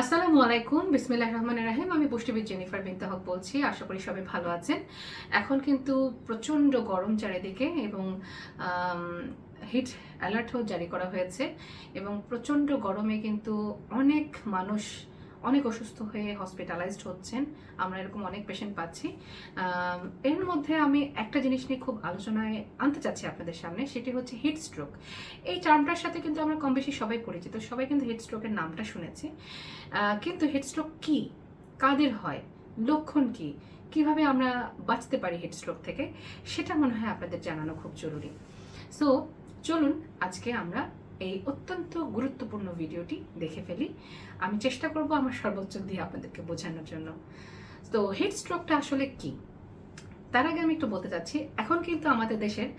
আসসালামু আলাইকুম বিসমিল্লাহ রহমান রাহিম। আমি পুষ্টিবিদ জেনিফার বিনতে হক বলছি। আশা করি সবাই ভালো আছেন। এখন কিন্তু প্রচণ্ড গরম চারিদিকে এবং হিট অ্যালার্টও জারি করা হয়েছে এবং প্রচণ্ড গরমে কিন্তু অনেক মানুষ অনেক অসুস্থ হয়ে হসপিটালাইজড হচ্ছেন। আমরা এরকম অনেক পেশেন্ট পাচ্ছি। এর মধ্যে আমি একটা জিনিস নিয়ে খুব আলোচনায় আনতে চাচ্ছি আপনাদের সামনে, সেটি হচ্ছে হিট স্ট্রোক এই টার্মটার সাথে কিন্তু আমরা কম বেশি সবাই পরিচিত, সবাই কিন্তু হিট স্ট্রোকের নামটা শুনেছি। কিন্তু হিটস্ট্রোক কি? কাদের হয়? লক্ষণ কি? কীভাবে আমরা বাঁচতে পারি হিটস্ট্রোক থেকে? সেটা মনে হয় আপনাদের জানানো খুব জরুরি। সো চলুন আজকে আমরা এই অত্যন্ত গুরুত্বপূর্ণ ভিডিওটি দেখে ফেলি। আমি চেষ্টা করব আমার সর্বোচ্চ দিয়ে আপনাদেরকে বোঝানোর জন্য। তো হেড স্ট্রোকটা আসলে কি? তার আগে আমি একটু বলতে চাচ্ছি, এখন কিন্তু আমাদের দেশের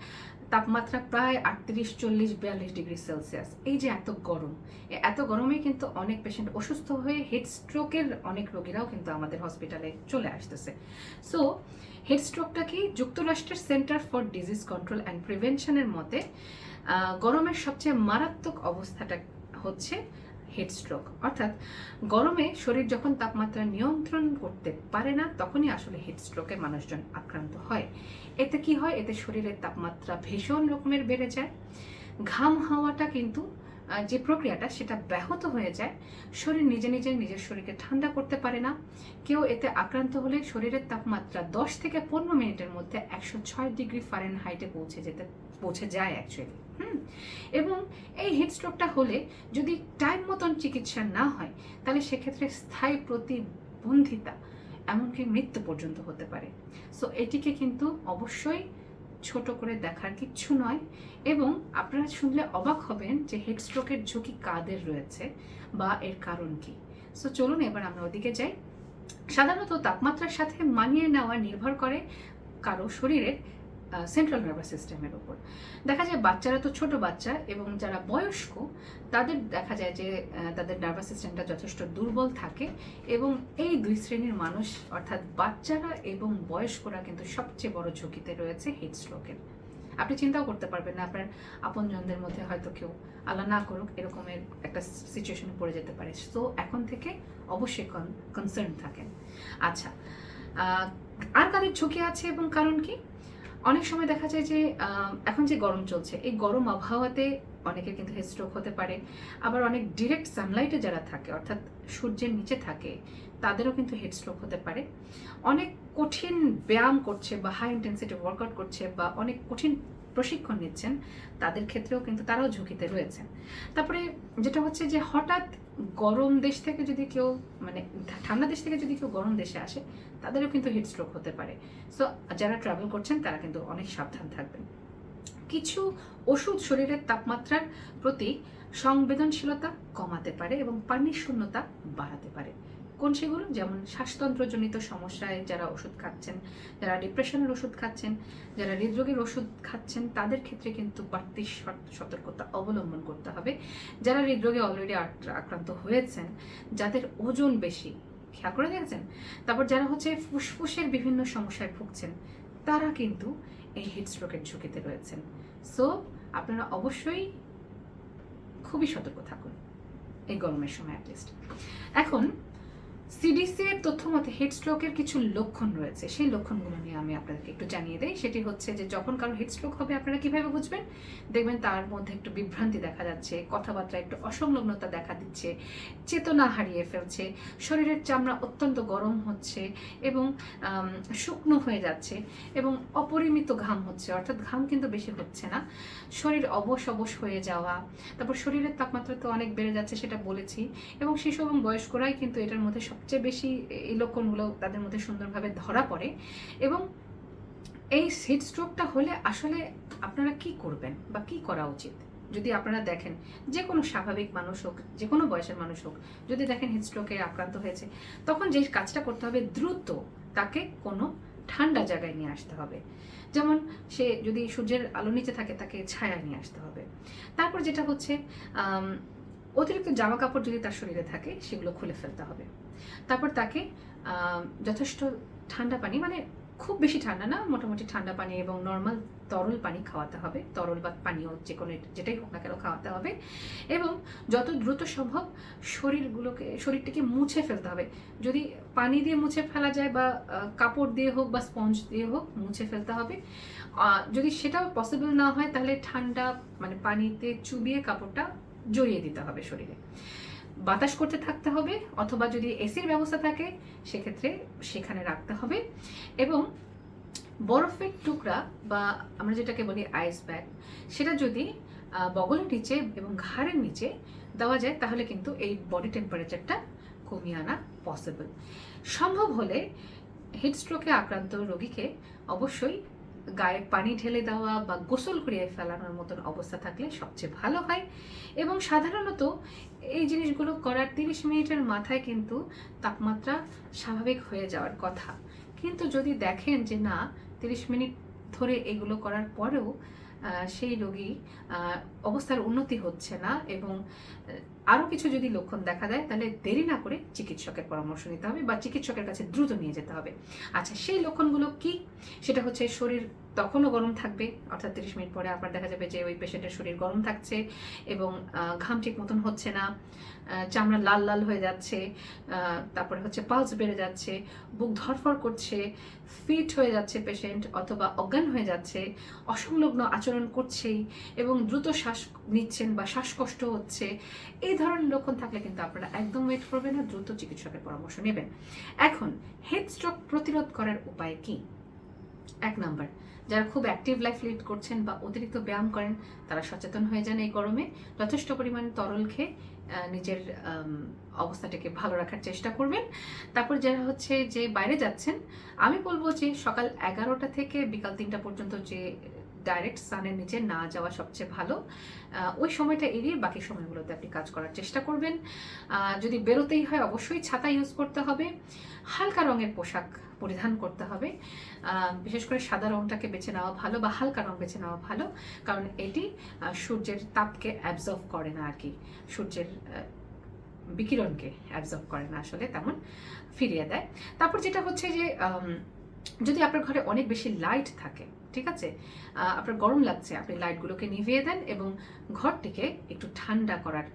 তাপমাত্রা প্রায় আটত্রিশ, চল্লিশ, বিয়াল্লিশ ডিগ্রি সেলসিয়াস। এই যে এত গরম এত গরমে কিন্তু অনেক পেশেন্ট অসুস্থ হয়ে হেড স্ট্রোকের অনেক রোগীরাও কিন্তু আমাদের হসপিটালে চলে আসতেছে। সো হেড স্ট্রোকটা কি? যুক্তরাষ্ট্রের centre for disease control and প্রিভেনশনের মতে গরমের সবচেয়ে মারাত্মক অবস্থাটা হচ্ছে হেড স্ট্রোক অর্থাৎ গরমে শরীর যখন তাপমাত্রা নিয়ন্ত্রণ করতে পারে না, তখনই আসলে হেডস্ট্রোকে মানুষজন আক্রান্ত হয়। এতে কি হয়? এতে শরীরের তাপমাত্রা ভীষণ রকমের বেড়ে যায়। ঘাম হাওয়াটা কিন্তু যে প্রক্রিয়াটা সেটা ব্যাহত হয়ে যায়, শরীর নিজে নিজে নিজের শরীরকে ঠান্ডা করতে পারে না। কেউ এতে আক্রান্ত হলে শরীরের তাপমাত্রা দশ থেকে পনেরো মিনিটের মধ্যে একশো ছয় ডিগ্রি ফারেন হাইটে পৌঁছে যেতে, পৌঁছে যায় অ্যাকচুয়ালি হুম? এবং এই হিট স্ট্রোকটা হলে যদি টাইম মতন চিকিৎসা না হয়, তাহলে সেক্ষেত্রে স্থায়ী প্রতিবন্ধিতা, এমনকি মৃত্যু পর্যন্ত হতে পারে। সো এটিকে কিন্তু অবশ্যই ছোট করে দেখার কিচ্ছু নয় এবং আপনারা শুনলে অবাক হবেন যে হেডস্ট্রোকের ঝুঁকি কাদের রয়েছে বা এর কারণ কি। সো চলুন এবার আমরা ওদিকে যাই। সাধারণত তাপমাত্রার সাথে মানিয়ে নেওয়া নির্ভর করে কারও শরীরের সেন্ট্রাল নার্ভাস সিস্টেমের উপর। দেখা যায় বাচ্চারা তো ছোট বাচ্চা এবং যারা বয়স্ক, তাদের দেখা যায় যে তাদের নার্ভাস সিস্টেমটা যথেষ্ট দুর্বল থাকে এবং এই দুই শ্রেণির মানুষ, অর্থাৎ বাচ্চারা এবং বয়স্করা কিন্তু সবচেয়ে বড় ঝুঁকিতে রয়েছে হিট স্ট্রোকের আপনি চিন্তাও করতে পারবেন না, আপনার আপনজনদের মধ্যে হয়তো কেউ আল্লাহ না করুক, এরকমের একটা সিচুয়েশনে পড়ে যেতে পারে। তো এখন থেকে অবশ্যই কনসার্ন থাকেন। আচ্ছা আর কাদের ঝুঁকি আছে এবং কারণ কি? অনেক সময় দেখা যায় যে এখন যে গরম চলছে, এই গরম আবহাওয়াতে অনেকের কিন্তু হেডস্ট্রোক হতে পারে। আবার অনেক ডিরেক্ট সানলাইটে যারা থাকে, অর্থাৎ সূর্যের নিচে থাকে, তাদেরও কিন্তু হেডস্ট্রোক হতে পারে। অনেক কঠিন ব্যায়াম করছে বা হাই ইন্টেন্সিটি ওয়ার্কআউট করছে বা অনেক কঠিন প্রশিক্ষণ নিচ্ছেন, তাদের ক্ষেত্রেও কিন্তু তারাও ঝুঁকিতে রয়েছেন। তারপরে যেটা হচ্ছে যে হঠাৎ গরম দেশ থেকে যদি কেউ মানে ঠান্ডা দেশ থেকে যদি কেউ গরম দেশে আসে, তাদেরও কিন্তু হিট স্ট্রোক হতে পারে। সো যারা ট্রাভেল করছেন, তারা কিন্তু অনেক সাবধান থাকবেন। কিছু ওষুধ শরীরের তাপমাত্রার প্রতি সংবেদনশীলতা কমাতে পারে এবং পানির শূন্যতা বাড়াতে পারে। কোন সেগুলো? যেমন শ্বাসতন্ত্রজনিত সমস্যায় যারা ওষুধ খাচ্ছেন, যারা ডিপ্রেশনের ওষুধ খাচ্ছেন, যারা হৃদরোগের ওষুধ খাচ্ছেন, তাদের ক্ষেত্রে কিন্তু বাড়তি সত- সতর্কতা অবলম্বন করতে হবে। যারা হৃদরোগে অলরেডি আক্রান্ত হয়েছেন, যাদের ওজন বেশি, খেয়াল করে দেখেছেন? তারপর যারা হচ্ছে ফুসফুসের বিভিন্ন সমস্যায় ভুগছেন, তারা কিন্তু এই হিট স্ট্রোকের ঝুঁকিতে রয়েছেন। সো আপনারা অবশ্যই খুবই সতর্ক থাকুন, এই গরমের সময় অ্যাটলিস্ট এখন সিডিসি এর তথ্য মতে স্ট্রোকের কিছু লক্ষণ রয়েছে। সেই লক্ষণগুলো নিয়ে আমি আপনাদেরকে একটু জানিয়ে দেই। সেটি হচ্ছে যে যখন কারও হিট স্ট্রোক হবে, আপনারা কীভাবে বুঝবেন? দেখবেন তার মধ্যে একটু বিভ্রান্তি দেখা যাচ্ছে, কথাবার্তা একটু অসংলগ্নতা দেখা দিচ্ছে, চেতনা হারিয়ে ফেলছে, শরীরের চামড়া অত্যন্ত গরম হচ্ছে এবং শুকনো হয়ে যাচ্ছে এবং অপরিমিত ঘাম হচ্ছে। অর্থাৎ ঘাম কিন্তু বেশি হচ্ছে না। শরীর অবশ অবশ হয়ে যাওয়া, তারপর শরীরের তাপমাত্রা তো অনেক বেড়ে যাচ্ছে, সেটা বলেছি। এবং শিশু এবং বয়স্করাই কিন্তু এটার মধ্যে সবচেয়ে বেশি এই লক্ষণগুলো তাদের মধ্যে সুন্দরভাবে ধরা পড়ে এবং এই হিট স্ট্রোকটা হলে আসলে আপনারা কি করবেন বা কি করা উচিত? যদি আপনারা দেখেন যে কোনো স্বাভাবিক মানুষ হোক, যে কোনো বয়সের মানুষ হোক, যদি দেখেন হিট স্ট্রোকে আক্রান্ত হয়েছে, তখন যে কাজটা করতে হবে দ্রুত তাকে কোনো ঠান্ডা জায়গায় নিয়ে আসতে হবে। যেমন সে যদি সূর্যের আলো নিচে থাকে তাকে ছায়া নিয়ে আসতে হবে। তারপর যেটা হচ্ছে অতিরিক্ত জামা কাপড় যদি তার শরীরে থাকে, সেগুলো খুলে ফেলতে হবে। তারপর তাকে যথেষ্ট ঠান্ডা পানি মানে খুব বেশি ঠান্ডা না, মোটামুটি ঠান্ডা পানি এবং নর্মাল তরল পানি খাওয়াতে হবে। তরল বা পানীয় যে কোনো যেটাই হোক না কেন খাওয়াতে হবে। এবং যত দ্রুত সম্ভব শরীরগুলোকে, শরীরটিকে মুছে ফেলতে হবে। যদি পানি দিয়ে মুছে ফেলা যায় বা কাপড় দিয়ে হোক বা স্পঞ্জ দিয়ে হোক, মুছে ফেলতে হবে। যদি সেটাও পসিবল না হয়, তাহলে ঠান্ডা মানে পানিতে চুবিয়ে কাপড়টা জড়িয়ে দিতে হবে শরীরে। বাতাস করতে থাকতে হবে অথবা যদি এসির ব্যবস্থা থাকে, সেক্ষেত্রে সেখানে রাখতে হবে এবং বরফের টুকরা বা আমরা যেটাকে বলি আইস ব্যাগ সেটা যদি বগলের নিচে এবং ঘাড়ের নিচে দেওয়া যায়, তাহলে কিন্তু এই বডি টেম্পারেচারটা কমিয়ে আনা পসিবল সম্ভব হলে হিট স্ট্রোকে আক্রান্ত রোগীকে অবশ্যই গায়ে পানি ঢেলে দেওয়া বা গোসল করিয়ে ফেলানোর মতন অবস্থা থাকলে সবচেয়ে ভালো হয়। এবং সাধারণত এই জিনিসগুলো করার তিরিশ মিনিটের মাথায় কিন্তু তাপমাত্রা স্বাভাবিক হয়ে যাওয়ার কথা। কিন্তু যদি দেখেন যে না, তিরিশ মিনিট ধরে এগুলো করার পরেও সেই রোগী অবস্থার উন্নতি হচ্ছে না এবং আরও কিছু যদি লক্ষণ দেখা দেয়, তাহলে দেরি না করে চিকিৎসকের পরামর্শ নিতে হবে বা চিকিৎসকের কাছে দ্রুত নিয়ে যেতে হবে। আচ্ছা সেই লক্ষণগুলো কি? সেটা হচ্ছে শরীর তখনও গরম থাকবে, অর্থাৎ তিরিশ মিনিট পরে আবার দেখা যাবে যে ওই পেশেন্টের শরীর গরম থাকছে এবং ঘাম ঠিক মতন হচ্ছে না চামড়া লাল লাল হয়ে যাচ্ছে তারপরে হচ্ছে পালস বেড়ে যাচ্ছে, বুক ধরফর করছে, ফিট হয়ে যাচ্ছে পেশেন্ট অথবা অজ্ঞান হয়ে যাচ্ছে, অসংলগ্ন আচরণ করছেই এবং দ্রুত শ্বাস নিচ্ছেন বা শ্বাসকষ্ট হচ্ছে, এই ধরনের লক্ষণ থাকলে কিন্তু আপনারা একদম ওয়েট করবেন না, দ্রুত চিকিৎসকের পরামর্শ নেবেন। এখন হেড স্ট্রোক প্রতিরোধ করার উপায় কি? এক নাম্বার। যারা খুব অ্যাক্টিভ লাইফ লিড করছেন বা অতিরিক্ত ব্যায়াম করেন, তারা সচেতন হয়ে যান এই গরমে। যথেষ্ট পরিমাণ তরল খেয়ে নিজের অবস্থাটাকে ভালো রাখার চেষ্টা করবেন। তারপর যারা হচ্ছে যে বাইরে যাচ্ছেন, আমি বলব যে সকাল এগারোটা থেকে বিকাল তিনটা পর্যন্ত যে ডাইরেক্ট সানের নিচে না যাওয়া সবচেয়ে ভালো। ওই সময়টা এড়িয়ে বাকি সময়গুলোতে আপনি কাজ করার চেষ্টা করবেন। যদি বেরোতেই হয় অবশ্যই ছাতা ইউজ করতে হবে। হালকা রঙের পোশাক পরিধান করতে হবে। বিশেষ করে সাদা রঙটাকে বেছে নেওয়া ভালো বা হালকা রঙ বেছে নেওয়া ভালো, কারণ এটি সূর্যের তাপকে অ্যাবজর্ভ করে না আর কি সূর্যের বিকিরণকে অ্যাবজর্ভ করে না আসলে, তেমন ফিরিয়ে দেয়। তারপর যেটা হচ্ছে যে যদি আপনার ঘরে অনেক বেশি লাইট থাকে, ঠিক আছে? আপনার গরম লাগছে, আপনি লাইটগুলোকে নিভিয়ে দেন এবং ঘরটিকে একটু ঠান্ডা করার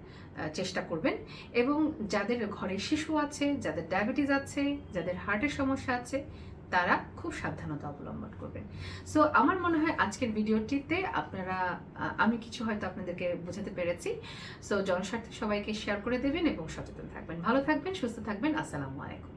চেষ্টা করবেন। এবং যাদের ঘরে শিশু আছে, যাদের ডায়াবেটিস আছে, যাদের হার্টের সমস্যা আছে, তারা খুব সাবধানতা অবলম্বন করবেন। সো আমার মনে হয় আজকের ভিডিওটিতে আপনারা আমি কিছু হয়তো আপনাদেরকে বোঝাতে পেরেছি। সো জনস্বার্থে সবাইকে শেয়ার করে দেবেন এবং সচেতন থাকবেন। ভালো থাকবেন, সুস্থ থাকবেন। আসসালামু আলাইকুম।